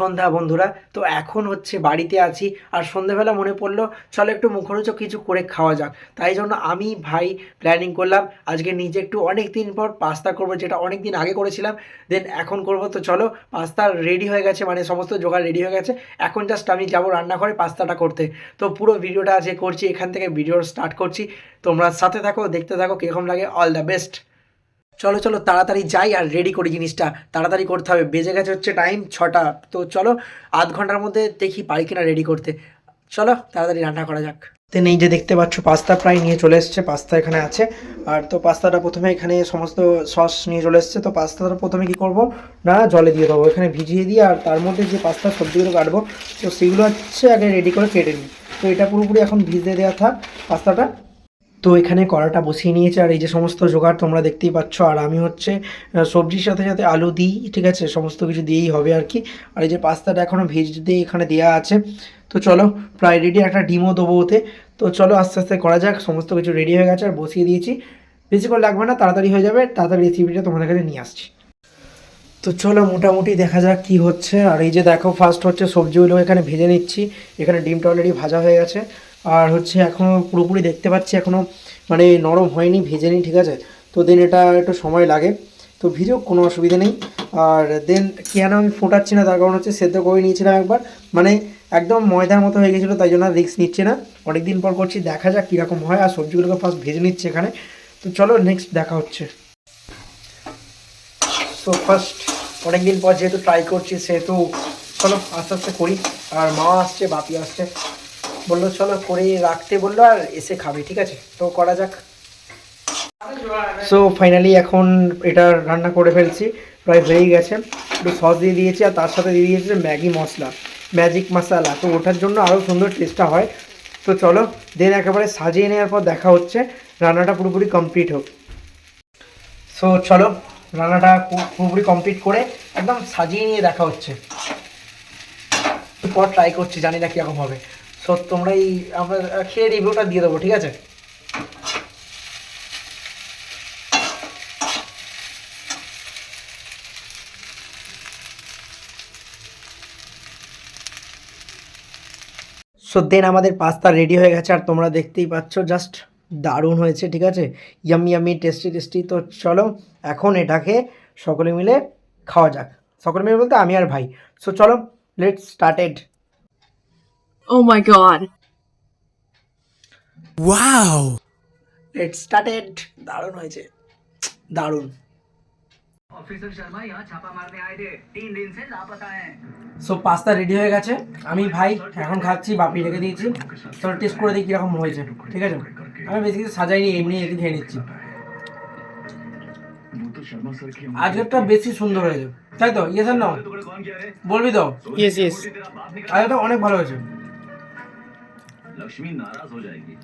সন্ধ্যা বন্ধুরা। তো এখন হচ্ছে বাড়িতে আছি আর সন্ধ্যাবেলা মনে পড়ল, চলো একটু মুখরোচক কিছু করে খাওয়া যাক। তাই জন্য আমি, ভাই প্ল্যানিং করলাম, আজকে নিজে একটু অনেক দিন পর পাস্তা করব, যেটা অনেক দিন আগে করেছিলাম। দেন এখন করব তো চলো পাস্তা রেডি হয়ে গেছে মানে সমস্ত জোগাড় রেডি হয়ে গেছে। এখন জাস্ট আমি যাব রান্নাঘরে পাস্তাটা করতে। তো পুরো ভিডিওটা আজকে করছি, এখান থেকে ভিডিও স্টার্ট করছি। তোমরা সাথে থাকো, দেখতে থাকো, কীরকম লাগে অল দ্য বেস্ট চলো চলো, তাড়াতাড়ি যাই আর রেডি করি জিনিসটা। তাড়াতাড়ি করতে হবে। বেজে গেছে হচ্ছে টাইম ছটা। তো চলো, আধ ঘণ্টার মধ্যে দেখি পারি কিনা রেডি করতে। চলো, তাড়াতাড়ি রান্না করা যাক। দেন এই যে দেখতে পাচ্ছ, পাস্তা প্রায় নিয়ে চলে এসছে, পাস্তা এখানে আছে। আর তো পাস্তাটা প্রথমে এখানে সমস্ত সস নিয়ে চলে এসছে। তো পাস্তাটা প্রথমে কি করব? না, জলে দিয়ে দেবো। এখানে ভিজিয়ে দিয়ে আর তার মধ্যে যে পাস্তা সবজিগুলো কাটবো, তো সেগুলো হচ্ছে আগে রেডি করে কেটে নিই। তো এটা পুরোপুরি এখন ভিজিয়ে দেওয়া থাক, পাস্তাটা। তো এখানে কড়াটা বসিয়ে নিয়েছে আর এই যে সমস্ত জোগাড় তোমরা দেখতেই পাচ্ছ। আর আমি হচ্ছে সবজির সাথে সাথে আলু দিই, ঠিক আছে? সমস্ত কিছু দিয়েই হবে আর কি। আর এই যে পাস্তাটা এখনও ভেজ দিয়ে এখানে দেওয়া আছে। তো চলো, প্রায় রেডি একটা ডিমও দেবো ওতে। তো চলো, আস্তে আস্তে করা যাক। সমস্ত কিছু রেডি হয়ে গেছে আর বসিয়ে দিয়েছি। বেশিক্ষণ লাগবে না, তাড়াতাড়ি হয়ে যাবে। তাড়াতাড়ি রেসিপিটা তোমাদের কাছে নিয়ে আসছি। তো চলো, মোটামুটি দেখা যাক কি হচ্ছে। আর এই যে দেখো ফার্স্ট হচ্ছে সবজিগুলো এখানে ভেজে নিচ্ছি। এখানে ডিমটা অলরেডি ভাজা হয়ে গেছে। আর হচ্ছে এখনও পুরোপুরি দেখতে পাচ্ছি এখনও মানে নরম হয়নি ভেজে নিই ঠিক আছে? তো দেন এটা একটু সময় লাগে। তো ভিজেও কোনো অসুবিধা নেই। আর দেন কেন আমি ফোটাচ্ছি না? তার কারণ হচ্ছে সেদ্ধ করে নিয়েছিলাম একবার। মানে একদম ময়দার মতো হয়ে গেছিল, তাই জন্য রিস্ক নিচ্ছে না। অনেক দিন পর করছি, দেখা যাক কীরকম হয়। আর সবজিগুলোকে ফার্স্ট ভেজে নিচ্ছে এখানে। তো চলো নেক্সট দেখা হচ্ছে। তো ফার্স্ট অনেকদিন পর যেহেতু ট্রাই করছি, সেহেতু চলো আস্তে আস্তে করি। আর মা আসছে, বাপি আসছে। বলল, চলো করে রাখতে বলল আর এসে খাবে, ঠিক আছে? তো করা যাক। সো ফাইনালি এখন এটা রান্না করে ফেলছি, প্রায় হয়েই গেছে। একটু সস দিয়ে দিয়েছি আর তার সাথে দিয়ে দিয়েছি ম্যাগি মশলা, ম্যাজিক মশলা। তো ওঠার জন্য আরও সুন্দর টেস্টটা হয়। তো চলো, দেন একেবারে সাজিয়ে নেওয়ার পর দেখা হচ্ছে। রান্নাটা পুরোপুরি কমপ্লিট হোক। সো চলো, রান্নাটা পুরোপুরি কমপ্লিট করে একদম সাজিয়ে নিয়ে দেখা হচ্ছে। পর ট্রাই করছি, জানি না কীরকম হবে। সো তোমরা এই, আমরা খেয়ে রিভিউটা দিয়ে দেবো, ঠিক আছে? সো দেন আমাদের পাস্তা রেডি হয়ে গেছে, আর তোমরা দেখতেই পাচ্ছ জাস্ট দারুণ হয়েছে, ঠিক আছে? ইয়ামি ইয়ামি টেস্টি টেস্টি তো চলো, এখন এটাকে সকলে মিলে খাওয়া যাক। সকলে মিলে বলতে আমি আর ভাই। সো চলো let's started Oh my god. Wow! Let's started দারুণ হয়েছে দারুণ ऑफिसर शर्मा यहाँ छापा मारने आए थे तीन दिन से लापता हैं সো পাস্তা রেডি হয়ে গেছে আমি ভাই এখন খাচ্ছি বাপি রেখে দিয়েছি চলো টেস্ট করে দিই কীরকম হয়েছে ঠিক আছে আমি বেশি কিছু সাজাইনি এমনি এমনি খেয়ে নিচ্ছি আজকেরটা বেশি সুন্দর হয়েছে তাই তো ইয়ে স্যার না বলবি তো Yes, yes. আজকেরটা অনেক ভালো হয়েছে लक्ष्मी नाराज़ हो जाएगी।